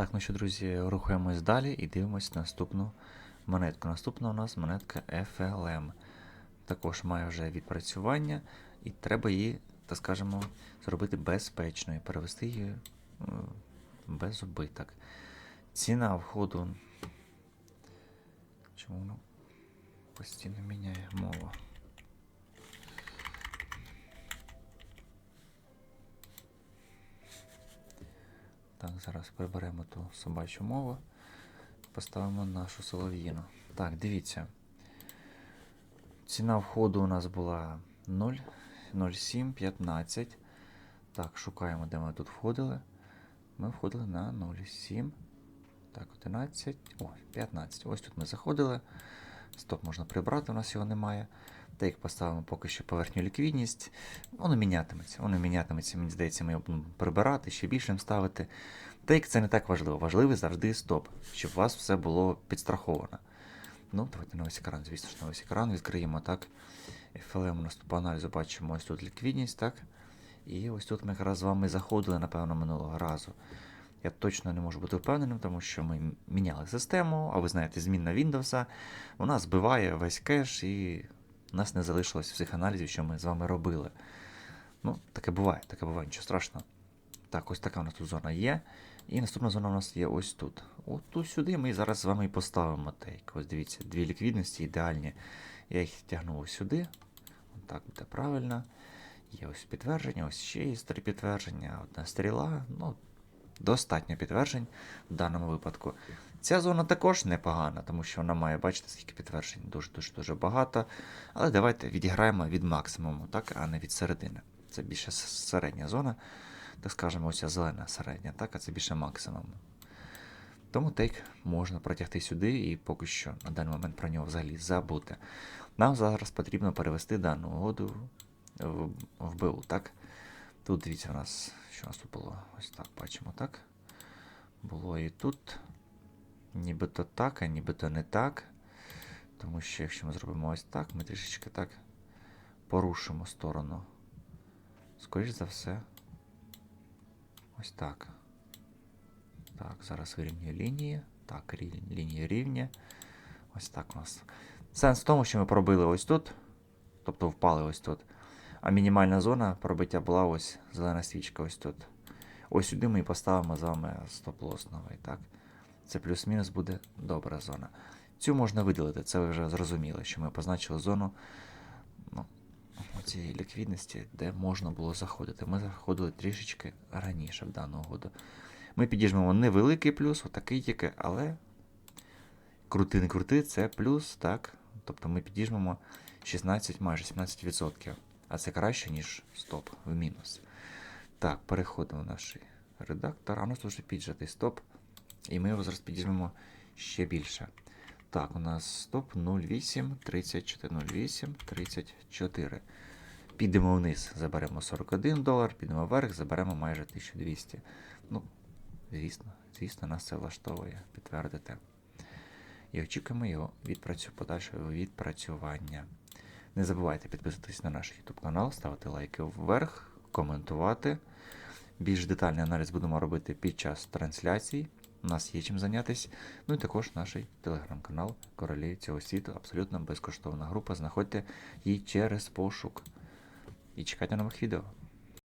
Так, ну що, друзі, рухаємось далі і дивимось наступну монетку. Наступна у нас монетка FLM. Також має вже відпрацювання, і треба її, так скажемо, зробити безпечною, перевести її е, без убиток. Ціна входу. Чому воно постійно міняє мову? Так, зараз приберемо ту собачу мову. Поставимо нашу солов'їну. Так, дивіться. Ціна входу у нас була 0, 0,715. Так, шукаємо, де ми тут входили. Ми входили на 0,7. Так, 11. О, 15. Ось тут ми заходили. Стоп, можна прибрати, у нас його немає. Тейк поставимо поки що поверхню ліквідність. Воно мінятиметься. Воно мінятиметься, мені здається, ми його будемо прибирати, ще більшим ставити. Тейк це не так важливо. Важливий завжди стоп, щоб у вас все було підстраховано. Ну, давайте на ось екран, звісно ж, на ось екран відкриємо так. FLM у нас по аналізу бачимо ось тут ліквідність, так? І ось тут ми якраз з вами заходили, напевно, минулого разу. Я точно не можу бути впевненим, тому що ми міняли систему, а ви знаєте, зміна Windows, вона збиває весь кеш і у нас не залишилось всіх аналізів, що ми з вами робили. Ну, таке буває, таке буває, нічого страшного. Так, ось така у нас тут зона є. І наступна зона у нас є ось тут. От сюди ми зараз з вами і поставимо тейк. Ось дивіться, дві ліквідності ідеальні. Я їх тягну ось сюди. От так буде правильно. Є ось підтвердження, ось ще є три підтвердження, одна стріла. Ну, достатньо підтверджень в даному випадку. Ця зона також непогана, тому що вона має, бачите, скільки підтверджень, дуже-дуже дуже багато. Але давайте відіграємо від максимуму, так, а не від середини. Це більше середня зона, так скажемо, ось ця зелена середня, так, а це більше максимум. Тому тейк можна протягти сюди і поки що на даний момент про нього взагалі забути. Нам зараз потрібно перевести дану угоду в, в БУ, так? Тут дивіться у нас, що у нас тут було. Ось так бачимо, так? Було і тут. Нібито так, а нібито не так. Тому що якщо ми зробимо ось так, ми трішечки так порушимо сторону. Скоріше за все. Ось так. Так, зараз вирівнюю лінії. Так, рі- лінії рівні. Ось так у нас. Сенс в тому, що ми пробили ось тут, тобто впали ось тут. А мінімальна зона пробиття була ось зелена свічка ось тут. Ось сюди ми і поставимо з вами стоп-лосс новий, так? Це плюс-мінус буде добра зона. Цю можна видалити, це ви вже зрозуміли, що ми позначили зону ну, цієї ліквідності, де можна було заходити. Ми заходили трішечки раніше в дану угоду. Ми підіжмемо невеликий плюс, отакий тільки, але крути не крути, це плюс, так? Тобто ми підіжмемо 16, майже 17%. А це краще, ніж стоп в мінус. Так, переходимо в наш редактор. А у нас вже піджатий стоп. І ми його зараз підіжмемо ще більше. Так, у нас стоп 08, 34, 08, 34. Підемо вниз, заберемо 41 долар, підемо вверх, заберемо майже 1200. Ну, звісно, звісно, нас це влаштовує, підтвердите. І очікуємо його відпрацю... подальшого відпрацювання. Не забувайте підписуватись на наш YouTube канал, ставити лайки вверх, коментувати. Більш детальний аналіз будемо робити під час трансляцій. У нас є чим зайнятися. Ну і також наш телеграм-канал Королі цього світу. Абсолютно безкоштовна група. Знаходьте її через пошук. І чекайте нових відео.